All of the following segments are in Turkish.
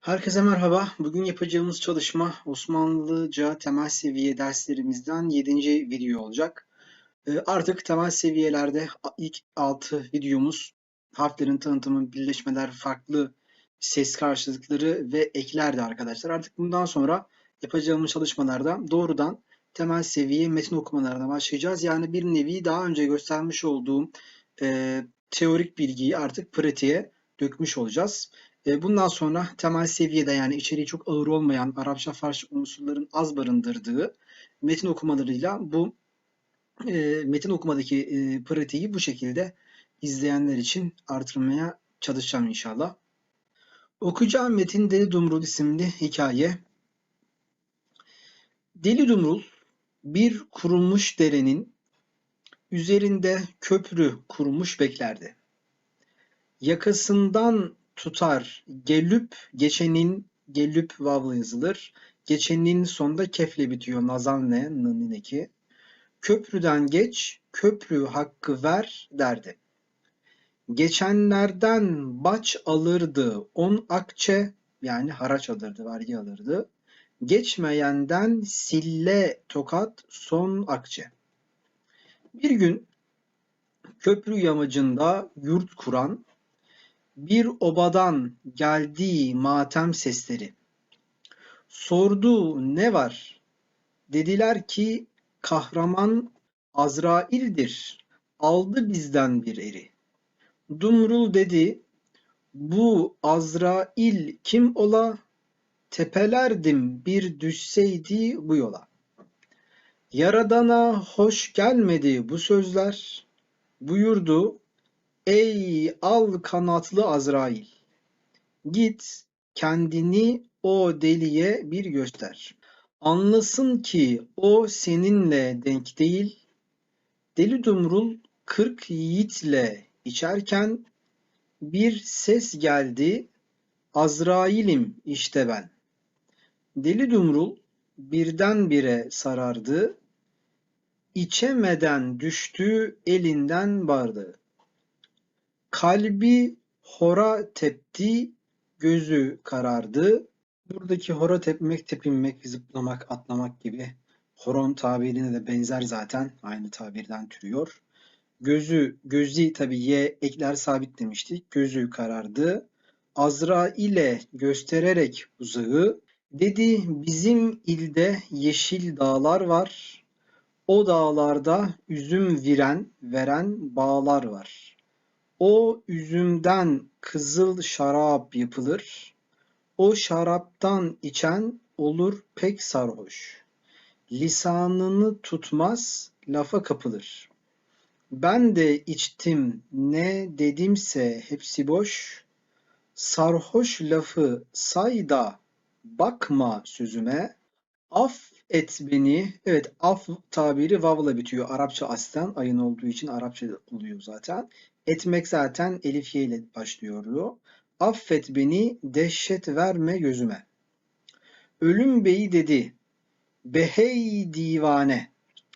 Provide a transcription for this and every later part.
Herkese merhaba. Bugün yapacağımız çalışma Osmanlıca temel seviye derslerimizden 7. video olacak. Ee, Artık temel seviyelerde ilk 6 videomuz harflerin tanıtımı, birleşmeler, farklı ses karşılıkları ve eklerdi arkadaşlar. Artık bundan sonra yapacağımız çalışmalarda doğrudan temel seviye metin okumalarına başlayacağız. Yani bir nevi daha önce göstermiş olduğum e, teorik bilgiyi artık pratiğe dökmüş olacağız. E, bundan sonra temel seviyede yani içeriği çok ağır olmayan Arapça Farsça unsurların az barındırdığı metin okumalarıyla bu e, metin okumadaki e, pratiği bu şekilde izleyenler için artırmaya çalışacağım inşallah. Okuyacağım metin Deli Dumrul isimli hikaye. Deli Dumrul bir kurulmuş derenin üzerinde köprü kurmuş beklerdi. Yakasından tutar gelüp geçenin gelüp vavla yazılır. Geçenin sonunda kefle bitiyor. Nazan ne? Nanine Köprüden geç, köprü hakkı ver derdi. Geçenlerden baç alırdı on akçe yani haraç alırdı, vergi alırdı. Geçmeyenden sille tokat son akçe. Bir gün köprü yamacında yurt kuran bir obadan geldi matem sesleri. Sordu ne var? Dediler ki kahraman Azrail'dir. Aldı bizden bir eri. Dumrul dedi bu Azrail kim ola? Tepelerdim bir düşseydi bu yola. Yaradana hoş gelmedi bu sözler. Buyurdu Ey al kanatlı Azrail! Git kendini o deliye bir göster. Anlasın ki o seninle denk değil. Deli Dumrul kırk yiğitle içerken bir ses geldi. Azrail'im işte ben. Deli Dumrul birdenbire sarardı. İçemeden düştü elinden bardağı. Kalbi hora tepti, gözü karardı. Buradaki hora tepmek, tepinmek, zıplamak, atlamak gibi horon tabirine de benzer zaten. Aynı tabirden türüyor. Gözü, gözü tabi y ekler sabit demiştik. Gözü karardı. Azra ile göstererek uzağı dedi bizim ilde yeşil dağlar var. O dağlarda üzüm viren, veren bağlar var. O üzümden kızıl şarap yapılır. O şaraptan içen olur pek sarhoş. Lisanını tutmaz, lafa kapılır. Ben de içtim ne dedimse hepsi boş. Sarhoş lafı say da bakma sözüme. Af et beni. Evet af tabiri vavla bitiyor. Arapça aslen ayın olduğu için Arapça oluyor zaten. Etmek zaten elifiye ile başlıyordu. Affet beni, dehşet verme gözüme. Ölüm beyi dedi. Behey divane.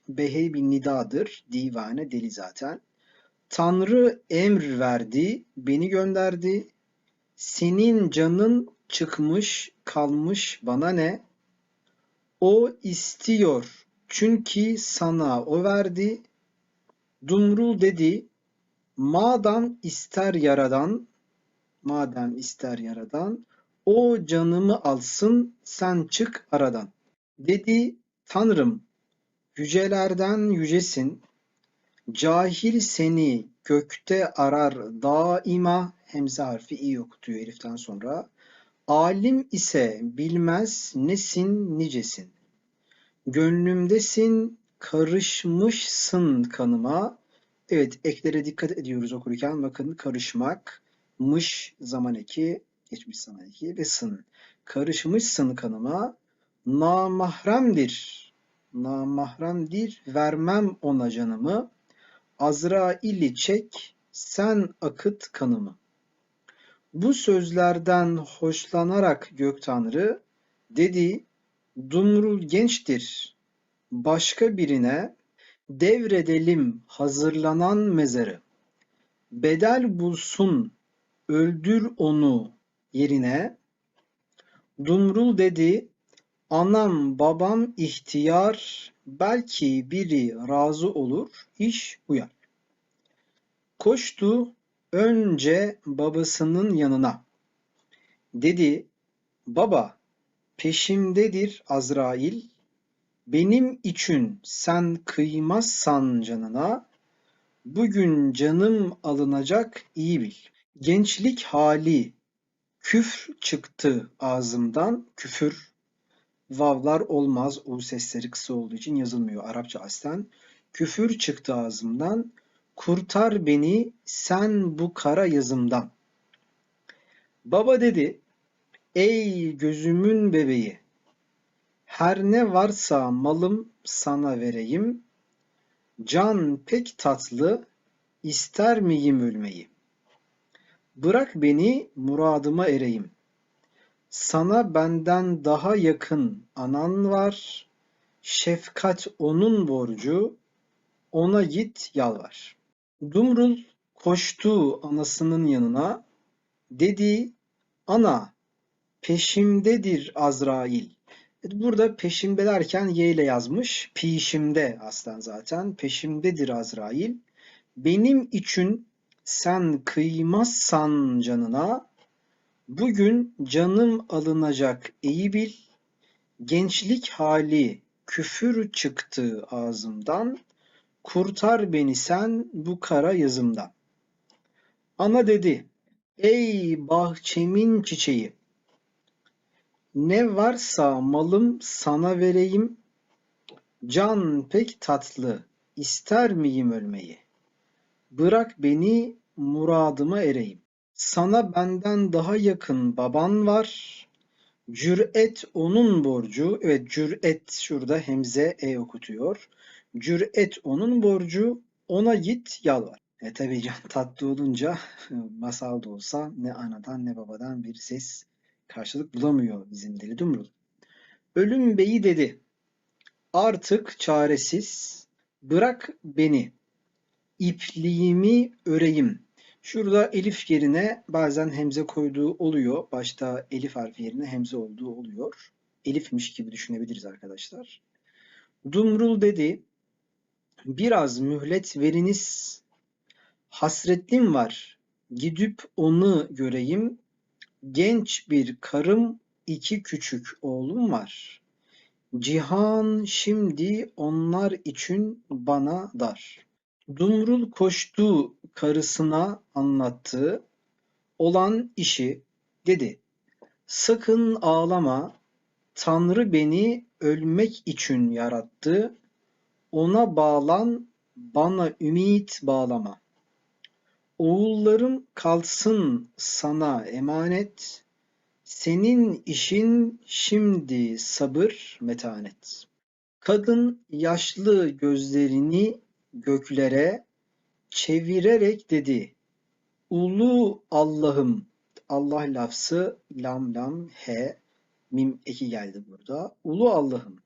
Behey bir nidadır. Divane deli zaten. Tanrı emr verdi, beni gönderdi. Senin canın çıkmış, kalmış bana ne? O istiyor çünkü sana o verdi. Dumrul dedi, Madem ister yaradan, madem ister yaradan, o canımı alsın sen çık aradan. Dedi Tanrım, yücelerden yücesin, cahil seni gökte arar daima, hemze harfi iyi okutuyor heriften sonra. Alim ise bilmez nesin nicesin. Gönlümdesin, karışmışsın kanıma, Evet eklere dikkat ediyoruz okurken. Bakın karışmak, mış zaman eki, geçmiş zaman eki ve sın. Karışmışsın kanıma namahremdir. Namahremdir vermem ona canımı. Azrail'i çek sen akıt kanımı. Bu sözlerden hoşlanarak gök tanrı dedi Dumrul gençtir. Başka birine Devredelim hazırlanan mezarı. Bedel bulsun öldür onu yerine. Dumrul dedi, anam babam ihtiyar, belki biri razı olur, iş uyar. Koştu önce babasının yanına. Dedi, baba peşimdedir Azrail, benim için sen kıymazsan canına, bugün canım alınacak iyi bil. Gençlik hali küfr çıktı ağzımdan, küfür. Vavlar olmaz, u sesleri kısa olduğu için yazılmıyor Arapça aslen. Küfür çıktı ağzımdan, kurtar beni sen bu kara yazımdan. Baba dedi, ey gözümün bebeği, her ne varsa malım sana vereyim, can pek tatlı, ister miyim ölmeyi? Bırak beni muradıma ereyim. Sana benden daha yakın anan var, şefkat onun borcu, ona git yalvar. Dumrul koştu anasının yanına, dedi, ana peşimdedir Azrail. Burada peşimde derken y ile yazmış, pişimde aslen zaten, peşimdedir Azrail. Benim için sen kıymazsan canına, bugün canım alınacak iyi bil, gençlik hali küfür çıktı ağzımdan, kurtar beni sen bu kara yazımdan. Ana dedi, ey bahçemin çiçeği, ne varsa malım sana vereyim, can pek tatlı, ister miyim ölmeyi? Bırak beni muradıma ereyim. Sana benden daha yakın baban var. Cüret onun borcu. Evet cüret şurada hemze e okutuyor. Cüret onun borcu. Ona git yalvar. E tabi can tatlı olunca masal da olsa ne anadan ne babadan bir ses karşılık bulamıyor bizim deli dumrul. Ölüm beyi dedi. Artık çaresiz bırak beni ipliğimi öreyim. Şurada elif yerine bazen hemze koyduğu oluyor. Başta elif harfi yerine hemze olduğu oluyor. Elifmiş gibi düşünebiliriz arkadaşlar. Dumrul dedi, biraz mühlet veriniz, hasretlim var, gidip onu göreyim, genç bir karım, iki küçük oğlum var. Cihan şimdi onlar için bana dar. Dumrul koştu karısına anlattı. Olan işi dedi. Sakın ağlama. Tanrı beni ölmek için yarattı. Ona bağlan, bana ümit bağlama. Oğullarım kalsın sana emanet. Senin işin şimdi sabır, metanet. Kadın yaşlı gözlerini göklere çevirerek dedi. Ulu Allah'ım Allah lafzı lam lam he mim eki geldi burada. Ulu Allah'ım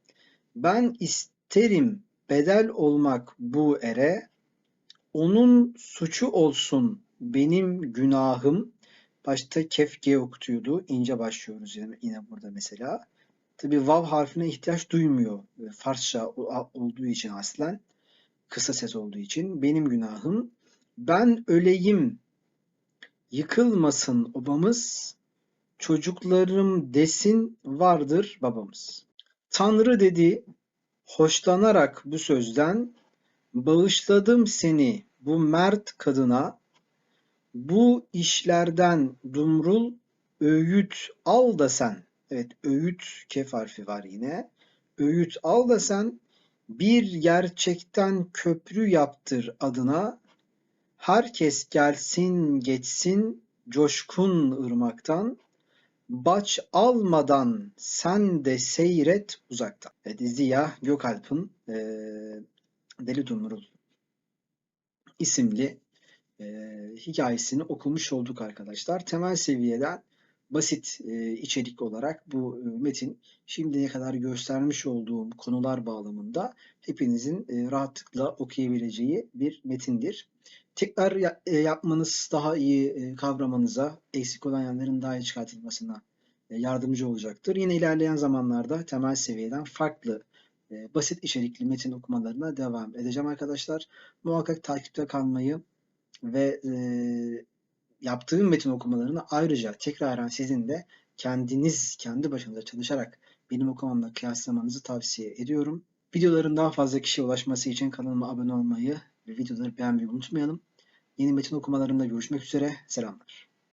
ben isterim bedel olmak bu ere onun suçu olsun benim günahım başta kef G okutuyordu. ince başlıyoruz yine, yine burada mesela. Tabi vav harfine ihtiyaç duymuyor. Farsça olduğu için aslen kısa ses olduğu için benim günahım. Ben öleyim, yıkılmasın obamız, çocuklarım desin vardır babamız. Tanrı dedi, hoşlanarak bu sözden, bağışladım seni bu mert kadına, bu işlerden dumrul öğüt al da sen, evet öğüt kef harfi var yine, öğüt al da sen bir gerçekten köprü yaptır adına, herkes gelsin geçsin coşkun ırmaktan, baç almadan sen de seyret uzaktan. Evet, Ziya Gökalp'ın e, Deli Dumrul isimli e, hikayesini okumuş olduk arkadaşlar. Temel seviyeden basit e, içerik olarak bu e, metin şimdiye kadar göstermiş olduğum konular bağlamında hepinizin e, rahatlıkla okuyabileceği bir metindir. Tekrar ya, e, yapmanız daha iyi e, kavramanıza, eksik olan yerlerin daha iyi çıkartılmasına e, yardımcı olacaktır. Yine ilerleyen zamanlarda temel seviyeden farklı e, basit içerikli metin okumalarına devam edeceğim arkadaşlar. Muhakkak takipte kalmayı ve e, yaptığım metin okumalarını ayrıca tekraren sizin de kendiniz kendi başınıza çalışarak benim okumamla kıyaslamanızı tavsiye ediyorum. Videoların daha fazla kişiye ulaşması için kanalıma abone olmayı ve videoları beğenmeyi unutmayalım. Yeni metin okumalarında görüşmek üzere. Selamlar.